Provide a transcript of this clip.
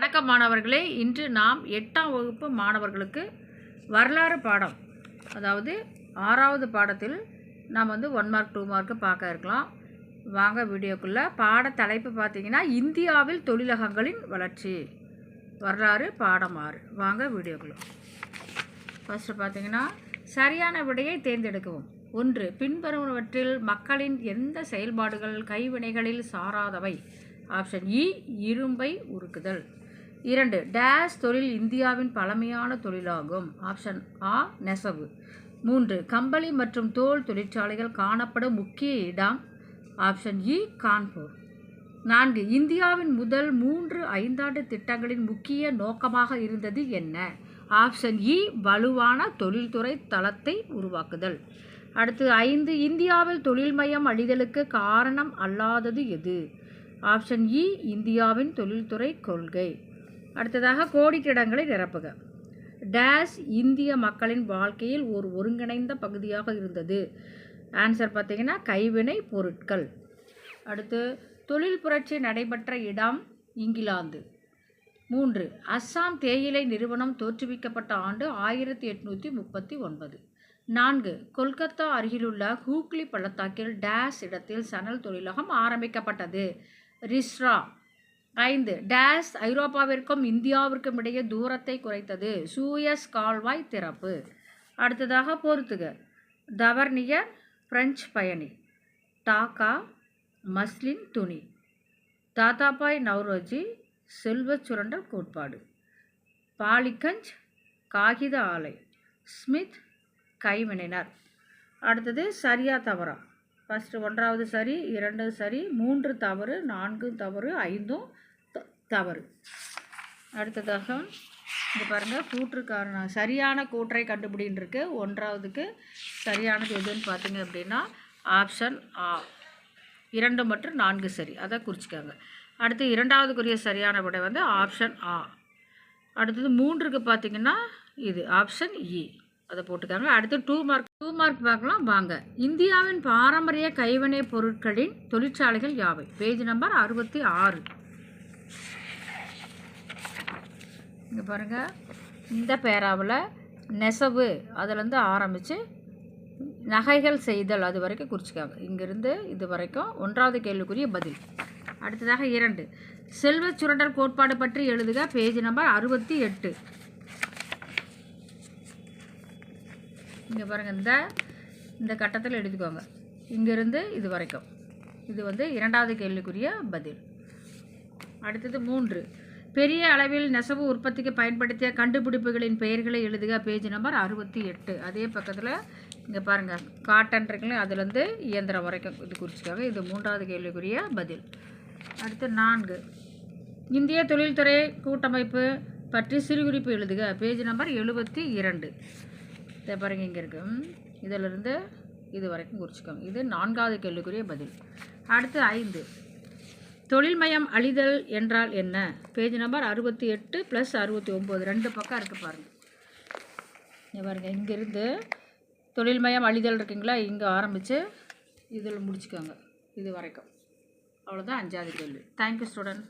வணக்கம் மாணவர்களே. இன்று நாம் எட்டாம் வகுப்பு மாணவர்களுக்கு வரலாறு பாடம் அதாவது ஆறாவது பாடத்தில் நாம் வந்து ஒன் மார்க் டூ மார்க்கு பார்க்க இருக்கலாம். வாங்க வீடியோக்குள்ளே. பாட தலைப்பு பார்த்தீங்கன்னா இந்தியாவில் தொழிலகங்களின் வளர்ச்சி. வரலாறு பாடம் ஆறு. வாங்க வீடியோக்குள்ளே. ஃபஸ்ட்டு பார்த்தீங்கன்னா சரியான விடையை தேர்ந்தெடுக்கவும். ஒன்று பின்வருவனவற்றில் மக்களின் எந்த செயல்பாடுகள் கைவினைகளில் சாராதவை? ஆப்ஷன் இ இரும்பை உருக்குதல். இரண்டு டேஸ் தொழில் இந்தியாவின் பழமையான தொழிலாகும். ஆப்ஷன் ஆ நெசவு. மூன்று கம்பளி மற்றும் தோல் தொழிற்சாலைகள் காணப்படும் முக்கிய இடம். Option E Kanpur. நான்கு இந்தியாவின் முதல் மூன்று ஐந்தாண்டு திட்டங்களின் முக்கிய நோக்கமாக இருந்தது என்ன? ஆப்ஷன் இ வலுவான தொழில்துறை தளத்தை உருவாக்குதல். அடுத்து ஐந்து இந்தியாவில் தொழில்மயம் அழிதலுக்கு காரணம் அல்லாதது எது? ஆப்ஷன் இ இந்தியாவின் தொழில்துறை கொள்கை. அடுத்ததாக கோடிக்கிடங்களை நிரப்புக. டேஸ் இந்திய மக்களின் வாழ்க்கையில் ஒரு ஒருங்கிணைந்த பகுதியாக இருந்தது. ஆன்சர் பார்த்தீங்கன்னா கைவினை பொருட்கள். அடுத்து தொழில் புரட்சி நடைபெற்ற இடம் இங்கிலாந்து. மூன்று அஸ்ஸாம் தேயிலை நிறுவனம் தோற்றுவிக்கப்பட்ட ஆண்டு ஆயிரத்தி எட்நூற்றி முப்பத்தி ஒன்பது. நான்கு கொல்கத்தா அருகிலுள்ள ஹூக்லி பள்ளத்தாக்கில் டேஸ் இடத்தில் சணல் தொழிலகம் ஆரம்பிக்கப்பட்டது. ரிஸ்ரா ஐந்து. டேஸ் ஐரோப்பாவிற்கும் இந்தியாவிற்கும் இடையே தூரத்தை குறைத்தது. சூயஸ் கால்வாய் திறப்பு. அடுத்ததாக போர்த்துக. தவர்னியர் பிரெஞ்சு பயணி. டாக்கா மஸ்லின் துணி. தாத்தாபாய் நவ்ரோஜி செல்வச் சுரண்டல் கோட்பாடு. பாலிகஞ்ச் காகித ஆலை. ஸ்மித் கைவினைனர் அடுத்தது சரியா தவறா. ஃபஸ்ட்டு ஒன்றாவது சரி இரண்டு சரி மூன்று தவறு நான்கு தவறு ஐந்தும் த- தவறு. அடுத்ததாக இங்கே பாருங்கள் கூற்றுக்காரணம் சரியான கூற்றை கண்டுபிடின்னு இருக்கு ஒன்றாவதுக்கு சரியானது எதுன்னு பார்த்தீங்க அப்படின்னா ஆப்ஷன் ஆ இரண்டு மற்றும் நான்கு சரி. அதை குறிச்சிக்காங்க. அடுத்து இரண்டாவதுக்குரிய சரியான விடை வந்து ஆப்ஷன் ஆ. அடுத்தது மூன்றுக்கு பார்த்தீங்கன்னா இது ஆப்ஷன் இ e. அதை போட்டுக்காங்க. அடுத்து டூ மார்க் டூ மார்க் பார்க்கலாம். வாங்க. இந்தியாவின் பாரம்பரிய கைவினை பொருட்களின் தொழிற்சாலைகள் யாவை? பேஜ் நம்பர் அறுபத்தி ஆறு. இங்கே பாருங்கள் இந்த பேராவில் நெசவு அதுலேருந்து ஆரம்பித்து நகைகள் செய்தல் அது வரைக்கும் குறிச்சிக்காங்க. இங்கிருந்து இது வரைக்கும் ஒன்றாவது கேள்விக்குரிய பதில். அடுத்ததாக இரண்டு. செல்வச் சுரண்டல் கோட்பாடு பற்றி எழுதுக. பேஜ் நம்பர் அறுபத்தி எட்டு. இங்கே பாருங்கள் இந்த இந்த கட்டத்தில் எழுதிக்கோங்க இங்கேருந்து இது வரைக்கும். இது வந்து இரண்டாவது கேள்விக்குரிய பதில். அடுத்தது மூன்று. பெரிய அளவில் நெசவு உற்பத்திக்கு பயன்படுத்திய கண்டுபிடிப்புகளின் பெயர்களை எழுதுக பேஜ் நம்பர் அறுபத்தி எட்டு. அதே பக்கத்தில் இங்கே பாருங்கள் காட்டன் இருக்குல்ல அதுலேருந்து இயந்திரம் வரைக்கும் இது குறிச்சிக்காங்க. இது மூன்றாவது கேள்விக்குரிய பதில். அடுத்து நான்கு. இந்திய தொழில்துறை கூட்டமைப்பு பற்றி சிறுகுறிப்பு எழுதுக பேஜ் நம்பர் எழுபத்தி இரண்டு. இதை பாருங்கள் இங்கே இருக்கு. இதிலிருந்து இது வரைக்கும் குறிச்சிக்கோங்க. இது நான்காவது கேள்விக்குரிய பதில். அடுத்து ஐந்து. தொழில்மயம் அழிதல் என்றால் என்ன? பேஜ் நம்பர் அறுபத்தி எட்டு ப்ளஸ் அறுபத்தி ஒம்பது ரெண்டு பக்கம் இருக்குது பாருங்கள் இங்கே பாருங்கள் இங்கேருந்து தொழில்மயம் அழிதல் இருக்குங்களா? இங்கே ஆரம்பித்து இதில் முடிச்சுக்கோங்க. இது வரைக்கும். அவ்வளோதான் அஞ்சாவது கேள்வி. Thank you student